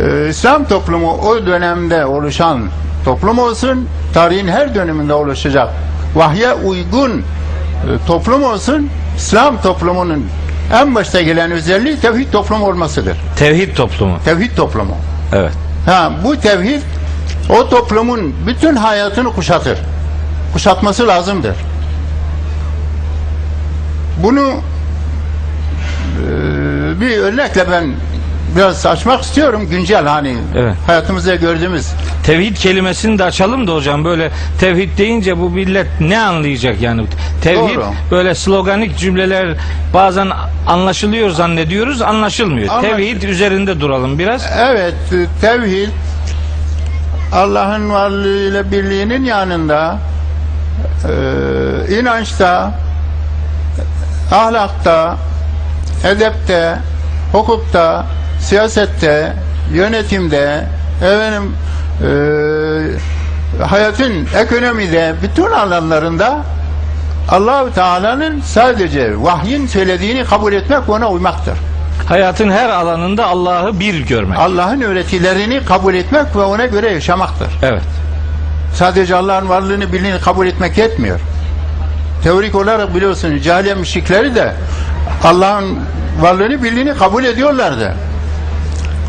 e, İslam toplumu o dönemde oluşan toplum olsun, tarihin her döneminde oluşacak vahye uygun e, toplum olsun, İslam toplumunun en başta gelen özelliği tevhid toplumu olmasıdır. Tevhid toplumu. Tevhid toplumu. Evet. Ha, bu tevhid o toplumun bütün hayatını kuşatır. Kuşatması lazımdır. Bunu e, bir örnekle ben biraz açmak istiyorum. Güncel hani Evet. hayatımızda gördüğümüz. Tevhid kelimesini de açalım da hocam böyle tevhid deyince bu millet ne anlayacak yani? Tevhid Doğru. böyle sloganik cümleler bazen anlaşılıyor zannediyoruz anlaşılmıyor. Anlaş- Tevhid üzerinde duralım biraz. Evet, tevhid Allah'ın varlığıyla birliğinin yanında e, inançta, ahlakta, edepte, hukukta, siyasette, yönetimde, efendim, e, hayatın ekonomide, bütün alanlarında Allahu Teala'nın sadece vahyin söylediğini kabul etmek ona uymaktır. Hayatın her alanında Allah'ı bir görmek. Allah'ın öğretilerini kabul etmek ve ona göre yaşamaktır. Evet. Sadece Allah'ın varlığını birliğini kabul etmek yetmiyor. Teorik olarak biliyorsunuz cahiliye müşrikleri de Allah'ın varlığını birliğini kabul ediyorlardı.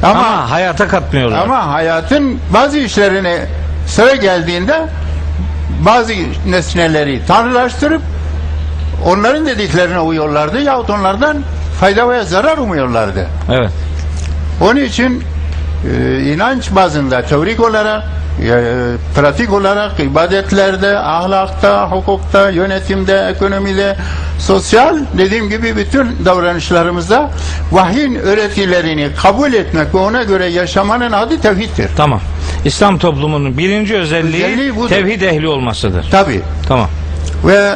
Ama Ama, ama, hayata katmıyorlar. hayatın bazı işlerine sıra geldiğinde bazı nesneleri tanrılaştırıp onların dediklerine uyuyorlardı yahut onlardan fayda veya zarar umuyorlardı. Evet. Onun için e, inanç bazında teorik olarak, e, pratik olarak ibadetlerde, ahlakta, hukukta, yönetimde, ekonomide, sosyal dediğim gibi bütün davranışlarımızda vahyin öğretilerini kabul etmek ve ona göre yaşamanın adı tevhiddir. Tamam. İslam toplumunun birinci özelliği, Özelliği budur. tevhid ehli olmasıdır. Tabi. Tamam. Ve e,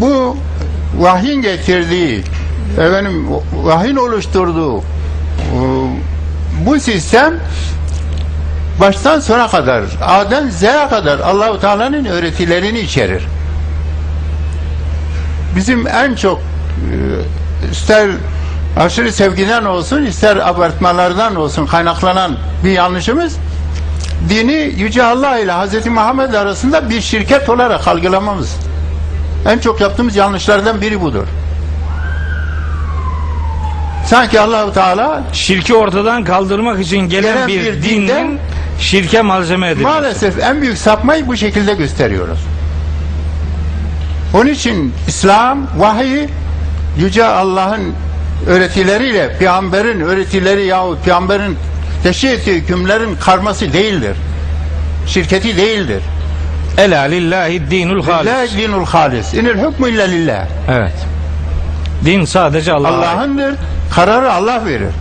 bu vahyin getirdiği, efendim, vahyin oluşturduğu e, bu sistem baştan sona kadar, A'dan Z'ye kadar Allahu Teala'nın öğretilerini içerir. Bizim en çok e, ister aşırı sevgiden olsun, ister abartmalardan olsun kaynaklanan bir yanlışımız dini Yüce Allah ile Hz. Muhammed arasında bir şirket olarak algılamamız. En çok yaptığımız yanlışlardan biri budur. Sanki Allahu Teala Şirki ortadan kaldırmak için gelen, Gelen bir, bir dinin dinden- şirke malzeme edilmesi. maalesef en büyük sapmayı bu şekilde gösteriyoruz. Onun için İslam, vahiy, Yüce Allah'ın öğretileriyle, peygamberin öğretileri yahut peygamberin teşhir ettiği hükümlerin karması değildir. Şirketi değildir. Ela lillahi dinul halis. Lillahi dinul halis. İnil hükmü illa lillah. Evet. Din sadece Allah'a. ait. Allah'ındır. Kararı Allah verir.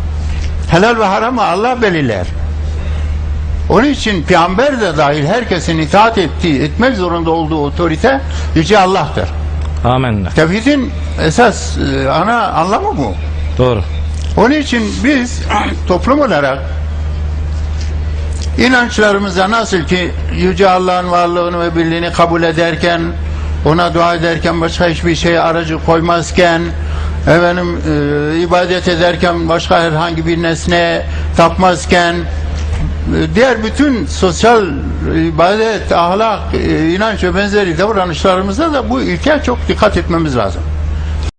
Helal ve haramı Allah belirler. Onun için peygamber de dahil herkesin itaat ettiği, etmek zorunda olduğu otorite Yüce Allah'tır. Amenna. Tevhidin esas e, ana anlamı bu. Doğru. Onun için biz toplum olarak inançlarımıza nasıl ki Yüce Allah'ın varlığını ve birliğini kabul ederken ona dua ederken başka hiçbir şeye aracı koymazken efendim e, ibadet ederken başka herhangi bir nesne tapmazken e, diğer bütün sosyal ibadet, ahlak, e, inanç ve benzeri davranışlarımızda da bu ilke çok dikkat etmemiz lazım.